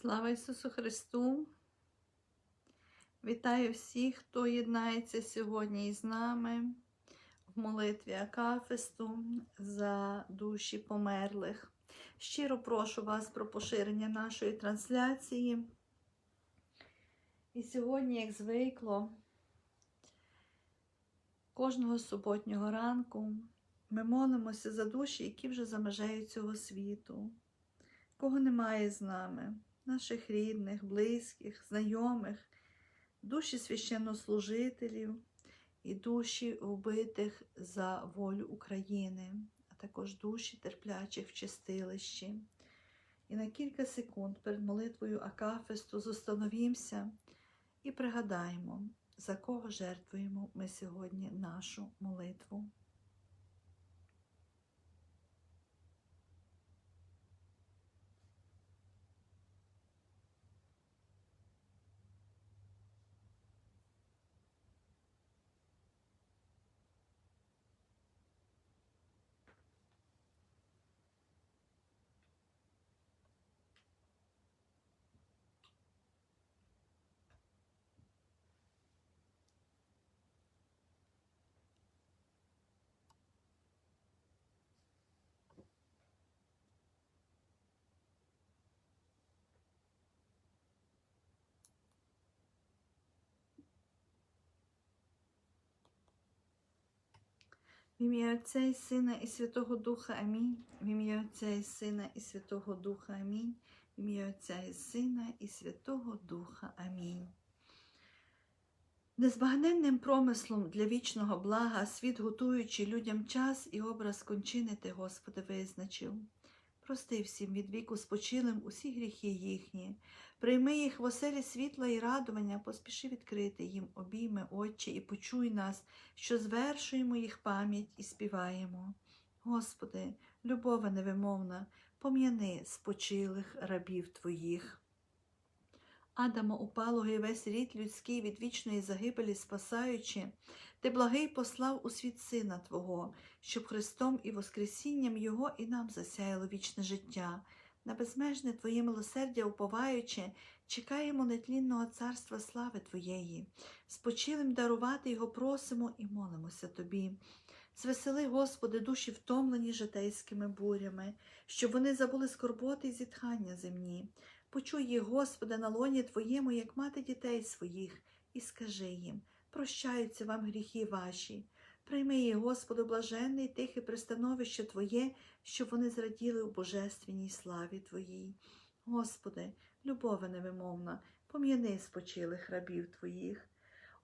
Слава Ісусу Христу! Вітаю всіх, хто єднається сьогодні із нами в молитві Акафисту за душі померлих. Щиро прошу вас про поширення нашої трансляції. І сьогодні, як звикло, кожного суботнього ранку ми молимося за душі, які вже за межею цього світу, кого немає з нами наших рідних, близьких, знайомих, душі священнослужителів і душі вбитих за волю України, а також душі терплячих в чистилищі. І на кілька секунд перед молитвою Акафисту зустановімося і пригадаємо, за кого жертвуємо ми сьогодні нашу молитву. В ім'я Отця і Сина і Святого Духа Амінь. В ім'я Отця і Сина і Святого Духа Амінь. В ім'я Отця і Сина і Святого Духа Амінь. Незбагненним промислом для вічного блага світ, готуючи людям час і образ кончини ти, Господи, визначив. Прости всім від віку спочилим усі гріхи їхні, прийми їх в оселі світла і радування, поспіши відкрити їм обійми, Отче, і почуй нас, що звершуємо їх пам'ять і співаємо. Господи, любове невимовна, пом'яни спочилих рабів Твоїх. Адама упалого і весь рід людський від вічної загибелі спасаючи, ти благий послав у світ Сина Твого, щоб Христом і Воскресінням Його і нам засяяло вічне життя. На безмежне Твоє милосердя уповаючи, чекаємо нетлінного царства слави Твоєї. Спочилим дарувати Його просимо і молимося Тобі. Звесели, Господи, душі втомлені житейськими бурями, щоб вони забули скорботи й зітхання земні. Почуй їх, Господи, на лоні Твоєму, як мати дітей своїх, і скажи їм, прощаються вам гріхи ваші. Прийми їх, Господи, блаженне тихе пристановище Твоє, щоб вони зраділи у божественній славі Твоїй. Господи, любове невимовна, пом'яни спочилих рабів Твоїх.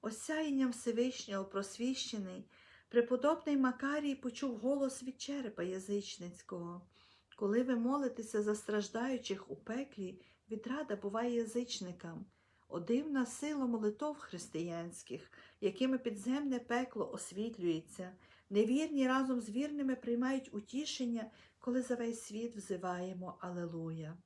Осяянням Всевишнього просвіщений, преподобний Макарій почув голос від черепа язичницького. Коли ви молитеся за страждаючих у пеклі, відрада буває язичникам. О дивна сила молитов християнських, якими підземне пекло освітлюється, невірні разом з вірними приймають утішення, коли за весь світ взиваємо Алелуя.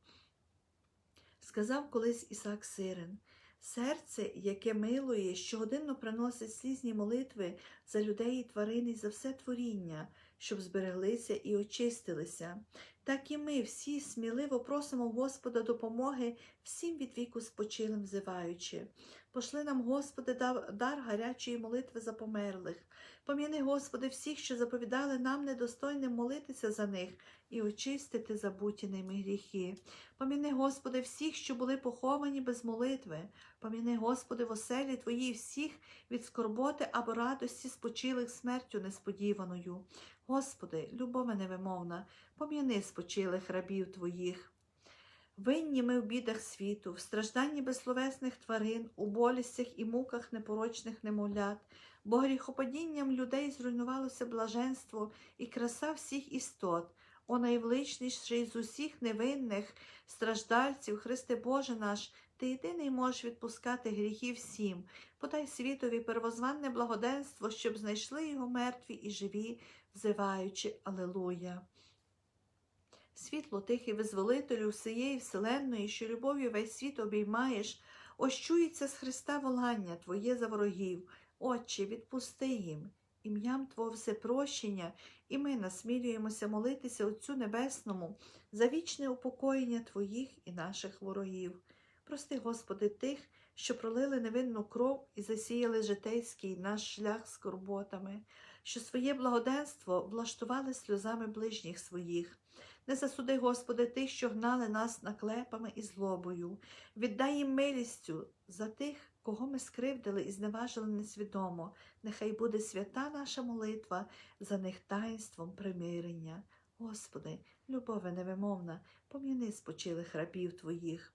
Сказав колись Ісак Сирин, серце, яке милує, щогодинно приносить слізні молитви за людей і тварин і за все творіння, щоб збереглися і очистилися. Так і ми всі сміливо просимо Господа допомоги всім від віку спочилим взиваючи. Пошли нам, Господи, дар гарячої молитви за померлих. Пом'яни, Господи, всіх, що заповідали нам недостойним молитися за них і очистити забуті ними гріхи. Пом'яни, Господи, всіх, що були поховані без молитви. Пом'яни, Господи, в оселі Твоїй всіх від скорботи або радості спочилих смертю несподіваною. Господи, любове невимовна, пом'яни спочилих рабів Твоїх. Винні ми в бідах світу, в стражданні безсловесних тварин, у болістях і муках непорочних немовлят, бо гріхопадінням людей зруйнувалося блаженство і краса всіх істот, о найвеличніший з усіх невинних страждальців, Христе Боже наш, Ти єдиний можеш відпускати гріхи всім, подай світові первозванне благоденство, щоб знайшли його мертві і живі, взиваючи Алелуя. Світло тихий визволителю всієї вселенної, що любов'ю весь світ обіймаєш, ощується з Христа волання Твоє за ворогів, Отче, відпусти їм ім'ям Твого всепрощення, і ми насмілюємося молитися Отцю Небесному за вічне упокоєння Твоїх і наших ворогів. Прости, Господи, тих, що пролили невинну кров і засіяли житейський наш шлях скорботами, що своє благоденство влаштували сльозами ближніх своїх. Не засуди, Господи, тих, що гнали нас наклепами і злобою. Віддай їм милістю за тих, кого ми скривдили і зневажили несвідомо. Нехай буде свята наша молитва за них таїнством примирення. Господи, любове невимовна, пом'яни спочилих рабів Твоїх.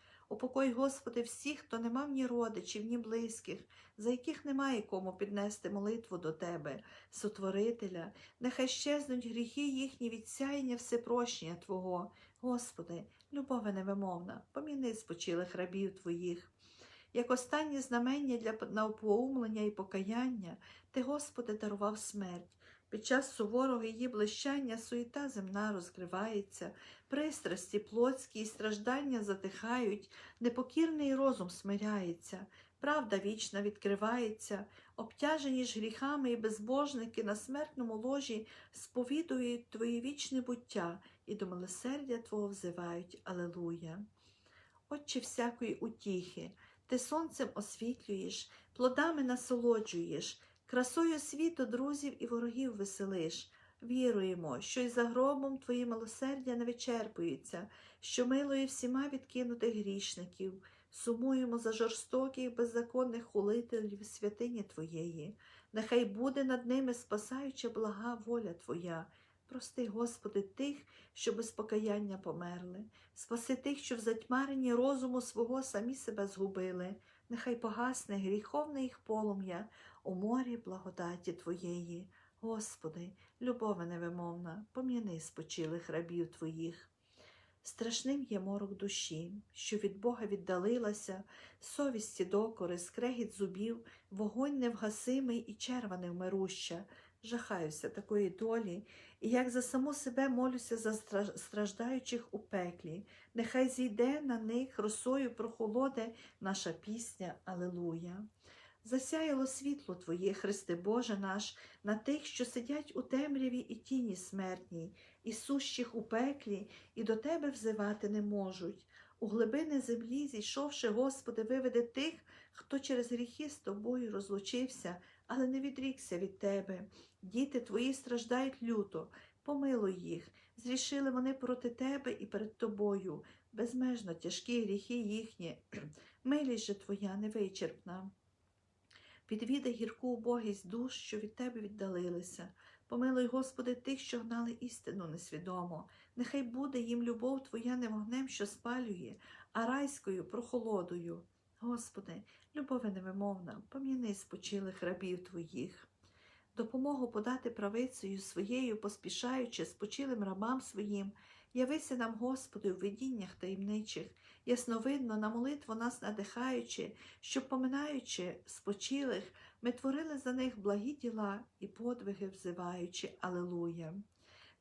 Упокой, Господи, всіх, хто не мав ні родичів, ні близьких, за яких немає кому піднести молитву до Тебе, Сотворителя, нехай щезнуть гріхи їхні від всепрощення Твого. Господи, любове невимовна, поміни спочилих рабів Твоїх. Як останнє знамення для навпоумлення і покаяння, Ти, Господи, дарував смерть. Під час суворого її блищання суєта земна розкривається, пристрасті плотські і страждання затихають, непокірний розум смиряється, правда вічна відкривається, обтяжені ж гріхами і безбожники на смертному ложі сповідують Твоє вічне буття і до милосердя Твого взивають Алелуя. Отче всякої утіхи, ти сонцем освітлюєш, плодами насолоджуєш, красою світу друзів і ворогів веселиш. Віруємо, що й за гробом Твої милосердя не вичерпуються, що милує всіма відкинутих грішників, сумуємо за жорстоких, беззаконних хулителів святині Твоєї. Нехай буде над ними спасаюча блага воля Твоя. Прости, Господи, тих, що без покаяння померли, спаси тих, що в затьмаренні розуму свого самі себе згубили. Нехай погасне гріховне їх полум'я у морі благодаті Твоєї. Господи, любове невимовна, пом'яни спочилих рабів Твоїх. Страшним є морок душі, що від Бога віддалилася, совісті докори, скрегіт зубів, вогонь невгасимий і черва невмируща. Жахаюся такої долі, і як за саму себе молюся за страждаючих у пеклі. Нехай зійде на них росою прохолоде наша пісня Алелуя. Засяяло світло Твоє, Христе Боже наш, на тих, що сидять у темряві і тіні смертній, і сущих у пеклі, і до Тебе взивати не можуть. У глибини землі, зійшовши, Господи, виведе тих, хто через гріхи з Тобою розлучився, але не відрікся від Тебе. Діти Твої страждають люто, помилуй їх. Зрішили вони проти Тебе і перед Тобою. Безмежно тяжкі гріхи їхні. Милість же Твоя невичерпна. Підвідай гірку убогість душ, що від Тебе віддалилися. Помилуй, Господи, тих, що гнали істину несвідомо. Нехай буде їм любов Твоя не вогнем, що спалює, а райською прохолодою. Господи, любове невимовна, пом'яни спочилих рабів Твоїх. Допомогу подати правицею своєю, поспішаючи спочилим рабам своїм, явися нам, Господи, у видіннях таємничих, ясновидно на молитву нас надихаючи, щоб, поминаючи спочилих, ми творили за них благі діла і подвиги взиваючи Алелуя.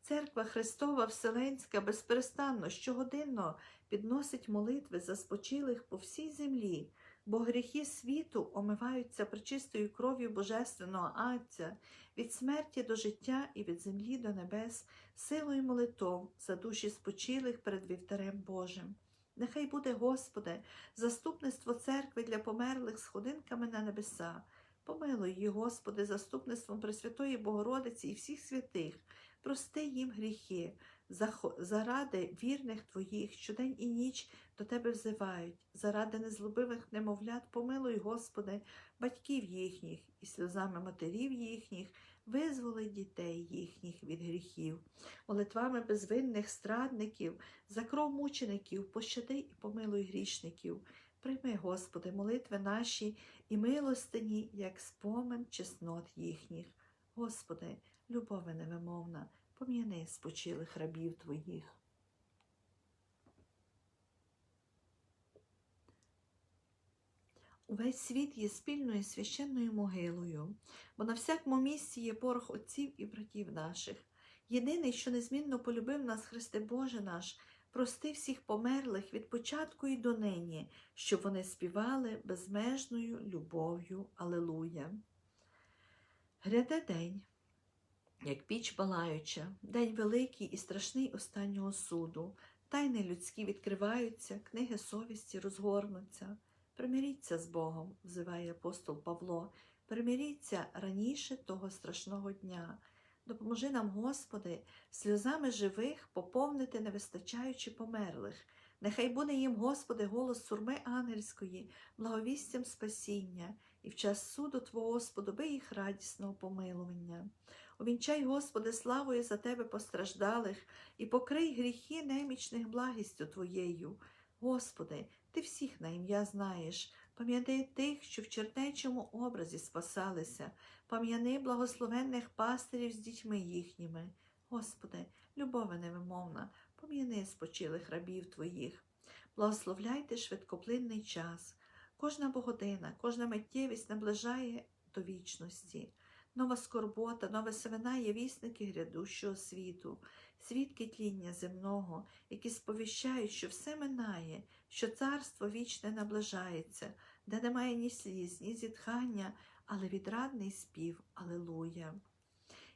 Церква Христова Вселенська безперестанно щогодинно підносить молитви за спочилих по всій землі, бо гріхи світу омиваються причистою кров'ю Божественного Отця, від смерті до життя і від землі до небес, силою молитов за душі спочилих перед вівтарем Божим. Нехай буде, Господи, заступництво церкви для померлих сходинками на небеса. Помилуй її, Господи, заступництвом Пресвятої Богородиці і всіх святих, прости їм гріхи, заради вірних твоїх, що день і ніч до тебе взивають, заради незлобивих немовлят, помилуй, Господи, батьків їхніх і сльозами матерів їхніх, визволи дітей їхніх від гріхів, молитвами безвинних страдників, за кров мучеників, пощади і помилуй грішників. Прийми, Господи, молитви наші і милостині, як спомин чеснот їхніх. Господи, любове невимовна, пом'яни спочилих рабів Твоїх. Увесь світ є спільною священною могилою, бо на всякому місці є порох отців і братів наших. Єдиний, що незмінно полюбив нас, Христе Боже наш, прости всіх померлих від початку і до нині, щоб вони співали безмежною любов'ю. Алелуя. Гряде день, як піч палаюча, день великий і страшний останнього суду. Тайни людські відкриваються, книги совісті розгорнуться. Примиріться з Богом, взиває апостол Павло, примиріться раніше того страшного дня. Допоможи нам, Господи, сльозами живих поповнити невистачаючи померлих. Нехай буде їм, Господи, голос сурми ангельської, благовістям спасіння, і в час суду Твого, Господи, їх радісного помилування. Увінчай, Господи, славою за Тебе постраждалих, і покрий гріхи немічних благістю Твоєю. Господи, Ти всіх на ім'я знаєш, пам'ятай тих, що в чернечому образі спасалися, пам'яни благословенних пастирів з дітьми їхніми. Господи, любове невимовна, пом'яни спочилих рабів Твоїх. Благословляйте швидкоплинний час. Кожна богодина, кожна миттєвість наближає до вічності. Нова скорбота, нове семена є вісники грядущого світу, свідки тління земного, які сповіщають, що все минає, що царство вічне наближається, де немає ні сліз, ні зітхання, але відрадний спів Алелуя.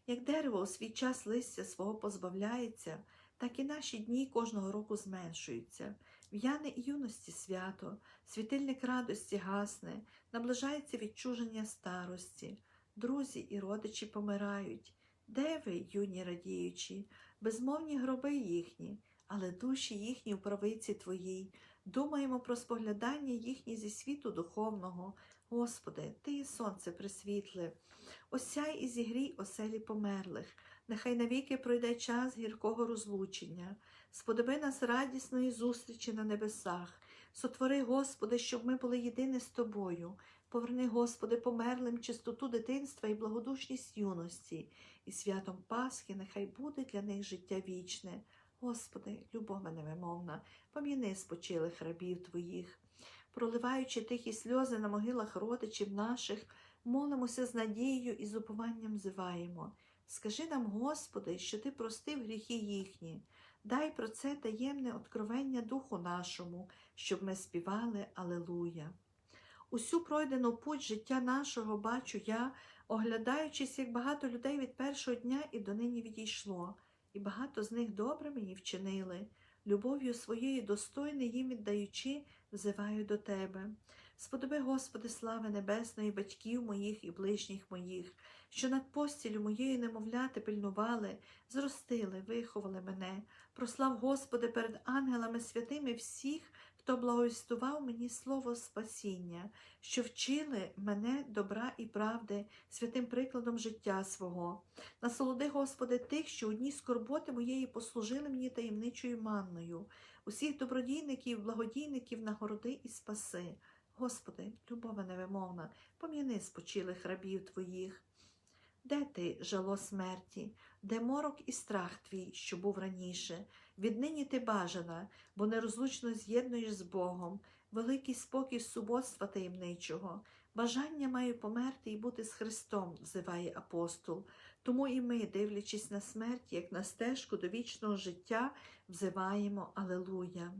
Як дерево у свій час листя свого позбавляється, так і наші дні кожного року зменшуються. В'яне і юності свято, світильник радості гасне, наближається відчуження старості. Друзі і родичі помирають. Де ви, юні радіючі, безмовні гроби їхні, але душі їхні в правиці Твоїй. Думаємо про споглядання їхні зі світу духовного. Господи, Ти є сонце присвітле, осяй і зігрій оселі померлих, нехай навіки пройде час гіркого розлучення, сподоби нас радісної зустрічі на небесах, сотвори, Господи, щоб ми були єдині з Тобою. Поверни, Господи, померлим чистоту дитинства і благодушність юності, і святом Пасхи нехай буде для них життя вічне. Господи, любове невимовна, пом'яни спочилих рабів Твоїх. Проливаючи тихі сльози на могилах родичів наших, молимося з надією і з упованням зиваємо. Скажи нам, Господи, що Ти простив гріхи їхні. Дай про це таємне откровення Духу нашому, щоб ми співали Алелуя. Усю пройдену путь життя нашого бачу я, оглядаючись, як багато людей від першого дня і донині відійшло, і багато з них добре мені вчинили, любов'ю своєю достойне їм віддаючи, взиваю до Тебе. Сподоби, Господи, слави небесної, батьків моїх і ближніх моїх, що над постілю моєю немовляти пильнували, зростили, виховали мене. Прослав, Господи, перед ангелами святими всіх, хто благовістував мені слово спасіння, що вчили мене добра і правди святим прикладом життя свого. Насолоди, Господи, тих, що у дні скорботи моєї послужили мені таємничою манною, усіх добродійників, благодійників нагороди і спаси. Господи, любове невимовна, пом'яни спочилих рабів Твоїх. Де ти, жало смерті, де морок і страх твій, що був раніше? Віднині ти бажана, бо нерозлучно з'єднуєш з Богом, великий спокій суботства таємничого. Бажання маю померти і бути з Христом, взиває апостол. Тому і ми, дивлячись на смерть, як на стежку до вічного життя, взиваємо Алелуя.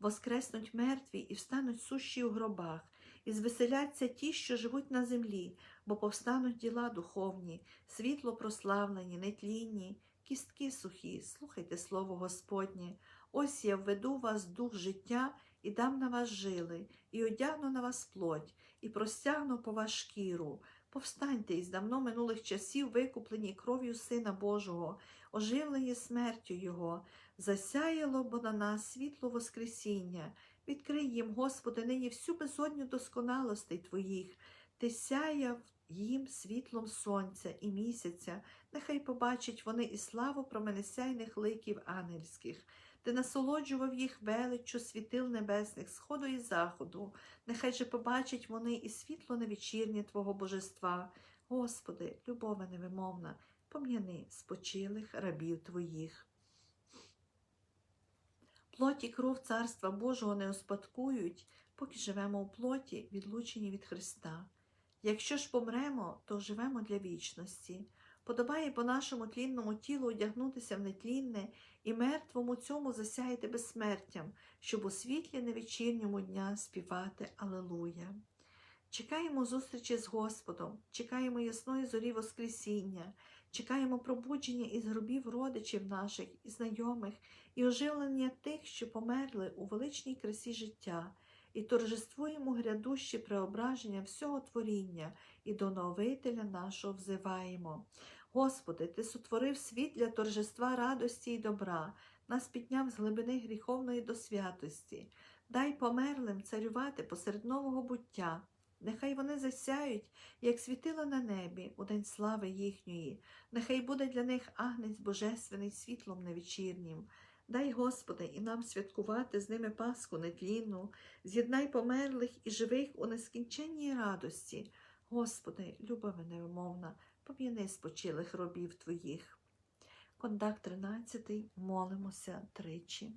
Воскреснуть мертві і встануть сущі у гробах, і звеселяться ті, що живуть на землі, бо повстануть діла духовні, світло прославлені, нетлінні, кістки сухі, слухайте слово Господнє. Ось я введу вас дух життя і дам на вас жили, і одягну на вас плоть, і простягну по вас шкіру. Повстаньте із давно минулих часів, викуплені кров'ю Сина Божого, оживлені смертю Його, засяяло бо на нас світло Воскресіння. Відкрий їм, Господи, нині всю безодню досконалостей Твоїх, Ти сяяв їм світлом сонця і місяця, нехай побачать вони і славу променесяйних ликів ангельських. Ти насолоджував їх величчю світил небесних, сходу і заходу, нехай же побачать вони і світло невечірнє Твого божества. Господи, любове невимовна, пом'яни спочилих рабів Твоїх. Плоті кров Царства Божого не успадкують, поки живемо у плоті, відлучені від Христа. Якщо ж помремо, то живемо для вічності. Подобає по нашому тлінному тілу одягнутися в нетлінне і мертвому цьому засяяти безсмертям, щоб у світлі невечірньому дня співати Алелуя. Чекаємо зустрічі з Господом, чекаємо ясної зорі Воскресіння, чекаємо пробудження із гробів родичів наших і знайомих, і оживлення тих, що померли у величній красі життя, і торжествуємо грядущі преображення всього творіння і до новителя нашого взиваємо. Господи, Ти сотворив світ для торжества радості і добра, нас підняв з глибини гріховної до святості. Дай померлим царювати посеред нового буття. Нехай вони засяють, як світило на небі у день слави їхньої, нехай буде для них агнець божественний світлом невечірнім. Дай, Господи, і нам святкувати з ними Пасху нетлінну, з'єднай померлих і живих у нескінченній радості. Господи, любове невимовна, пом'яни спочилих робів Твоїх. Кондак 13. Молимося тричі.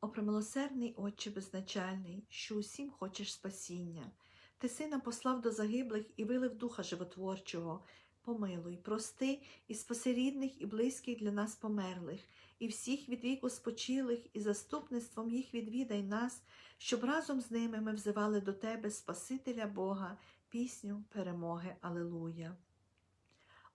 О премилосердний Отче безначальний, що усім хочеш спасіння. Ти сина послав до загиблих і вилив духа животворчого. Помилуй, прости і спаси рідних і близьких для нас померлих, і всіх від віку спочилих, і заступництвом їх відвідай нас, щоб разом з ними ми взивали до Тебе, Спасителя Бога, пісню перемоги. Алелуя.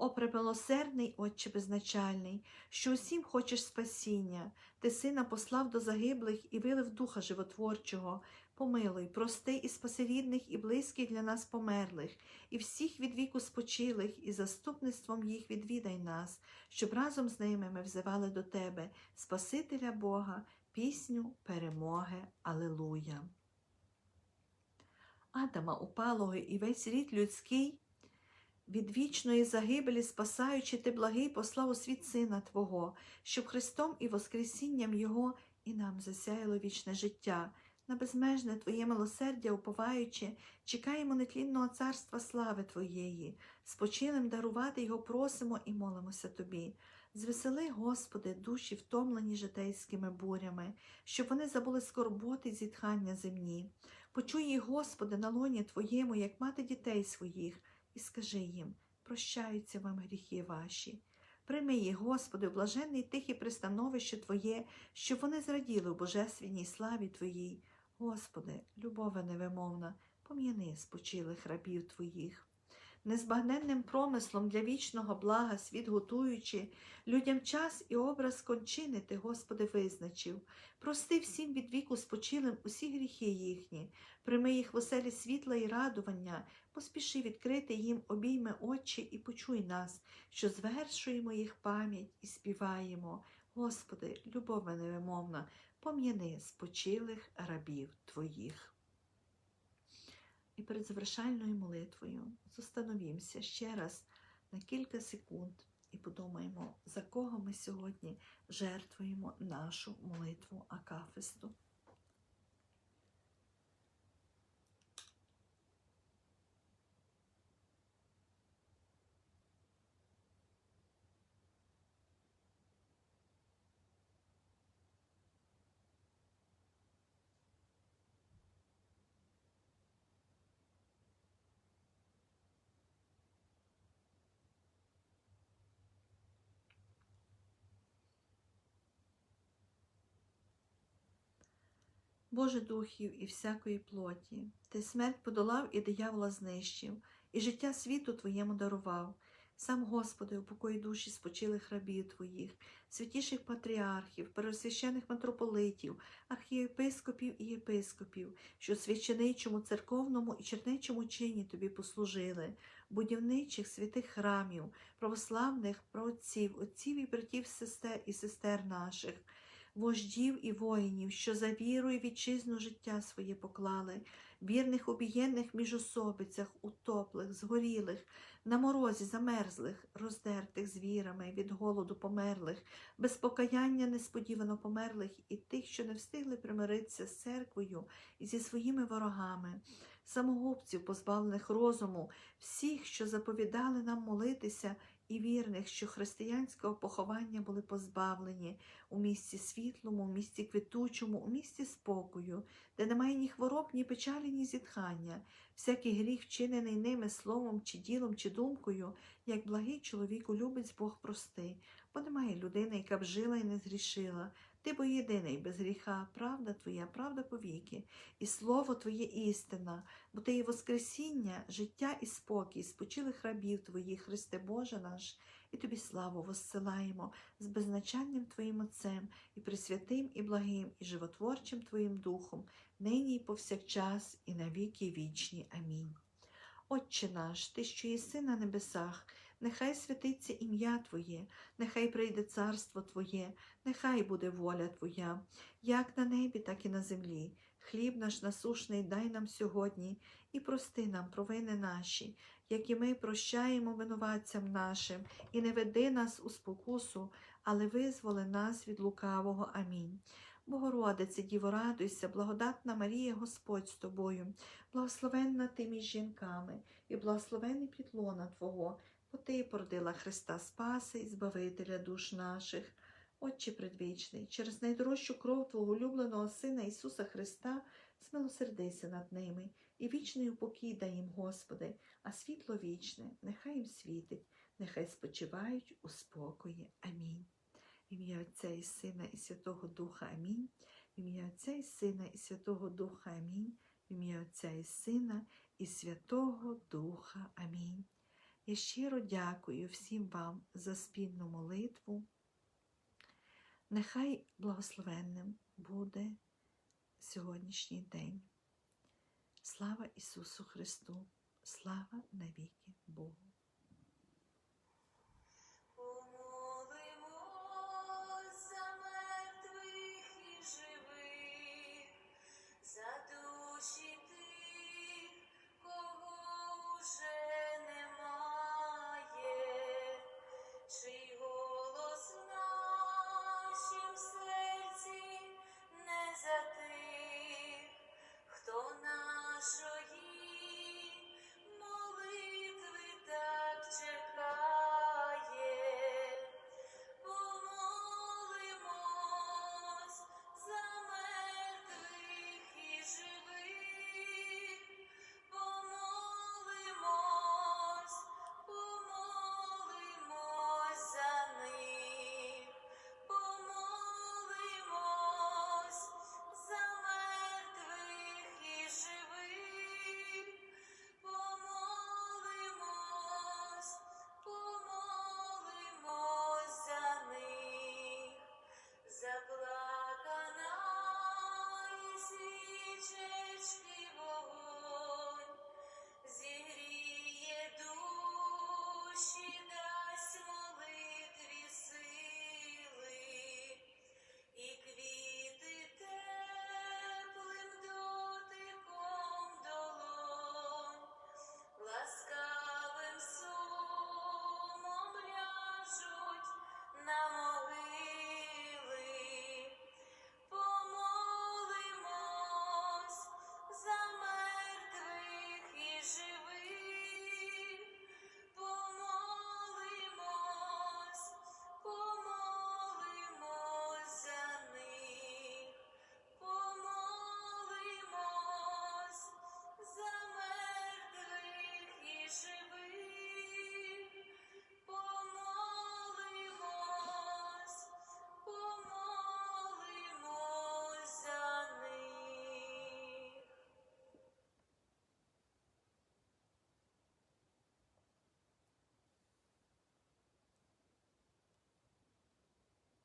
О, препилосердний Отче безначальний, що усім хочеш спасіння, ти сина послав до загиблих і вилив духа животворчого. Помилуй, прости і спаси рідних і близьких для нас померлих, і всіх від віку спочилих, і заступництвом їх відвідай нас, щоб разом з ними ми взивали до Тебе, Спасителя Бога, пісню перемоги. Алелуя. Адама упалого і весь рід людський. Від вічної загибелі, спасаючи ти благий, послав у світ Сина Твого, щоб Христом і Воскресінням Його і нам засяяло вічне життя. На безмежне Твоє милосердя, уповаючи, чекаємо нетлінного царства слави Твоєї, спочилим дарувати Його просимо і молимося Тобі. Звесели, Господи, душі, втомлені житейськими бурями, щоб вони забули скорботи й зітхання земні. Почуй їх, Господи, на лоні Твоєму, як мати дітей своїх, і скажи їм, прощаються вам гріхи ваші. Прийми їх, Господи, блаженне тихе пристановище Твоє, щоб вони зраділи в божественній славі Твоїй. Господи, любове невимовна, пом'яни спочилих рабів Твоїх. Незбагненним промислом для вічного блага світ готуючи, людям час і образ кончини Ти, Господи, визначив. Прости всім від віку спочилим усі гріхи їхні, прийми їх в оселі світла і радування, поспіши відкрити їм обійми очі і почуй нас, що звершуємо їх пам'ять і співаємо. Господи, любове невимовна, пом'яни спочилих рабів Твоїх. І перед завершальною молитвою зостановімося ще раз на кілька секунд і подумаємо, за кого ми сьогодні жертвуємо нашу молитву Акафисту. Боже духів і всякої плоті, ти смерть подолав і диявола знищив, і життя світу Твоєму дарував. Сам, Господи, упокої душі спочилих рабів Твоїх, святіших патріархів, пересвящених митрополитів, архієпископів і єпископів, що священичому, церковному і чернечому чині Тобі послужили, будівничих святих храмів, православних праотців, отців і братів сестер і сестер наших, вождів і воїнів, що за віру і вітчизну життя своє поклали, вірних обієнних міжособицях, утоплих, згорілих, на морозі замерзлих, роздертих звірами, від голоду померлих, без покаяння несподівано померлих і тих, що не встигли примиритися з церквою і зі своїми ворогами, самогубців, позбавлених розуму, всіх, що заповідали нам молитися, і вірних, що християнського поховання були позбавлені у місці світлому, у місці квітучому, у місці спокою, де немає ні хвороб, ні печалі, ні зітхання, всякий гріх, вчинений ними словом, чи ділом, чи думкою, як благий чоловіку любить Бог простий, бо немає людини, яка б жила і не згрішила. Ти бо єдиний без гріха, правда твоя, правда повіки, і слово Твоє істина, бо Ти є Воскресіння, життя і спокій, спочилих рабів Твоїх, Христе Боже наш, і Тобі славу воссилаємо з безначальним Твоїм Отцем, і пресвятим, і благим, і животворчим Твоїм Духом, нині і повсякчас, і на віки вічні. Амінь. Отче наш, Ти, що єси на небесах, нехай святиться ім'я Твоє, нехай прийде царство Твоє, нехай буде воля Твоя, як на небі, так і на землі. Хліб наш насушний дай нам сьогодні і прости нам провини наші, як і ми прощаємо винуватцям нашим, і не веди нас у спокусу, але визволи нас від лукавого. Амінь. Богородице, Діво, радуйся, благодатна Марія, Господь з тобою, благословенна ти між жінками, і благословений плітлона Твого, бо ти породила Христа Спаси і Збавителя душ наших. Отче предвічний, через найдорожчу кров Твого улюбленого Сина Ісуса Христа, змилосердися над ними, і вічний упокій дай їм, Господи, а світло вічне, нехай їм світить, нехай спочивають у спокої. Амінь. Ім'я Отця і Сина і Святого Духа Амінь. Ім'я Отця і Сина і Святого Духа Амінь. Ім'я Отця і Сина і Святого Духа Амінь. Я щиро дякую всім вам за спільну молитву. Нехай благословенним буде сьогоднішній день. Слава Ісусу Христу! Слава навіки Богу! Нашім серці не затих, хто нашої ścieżki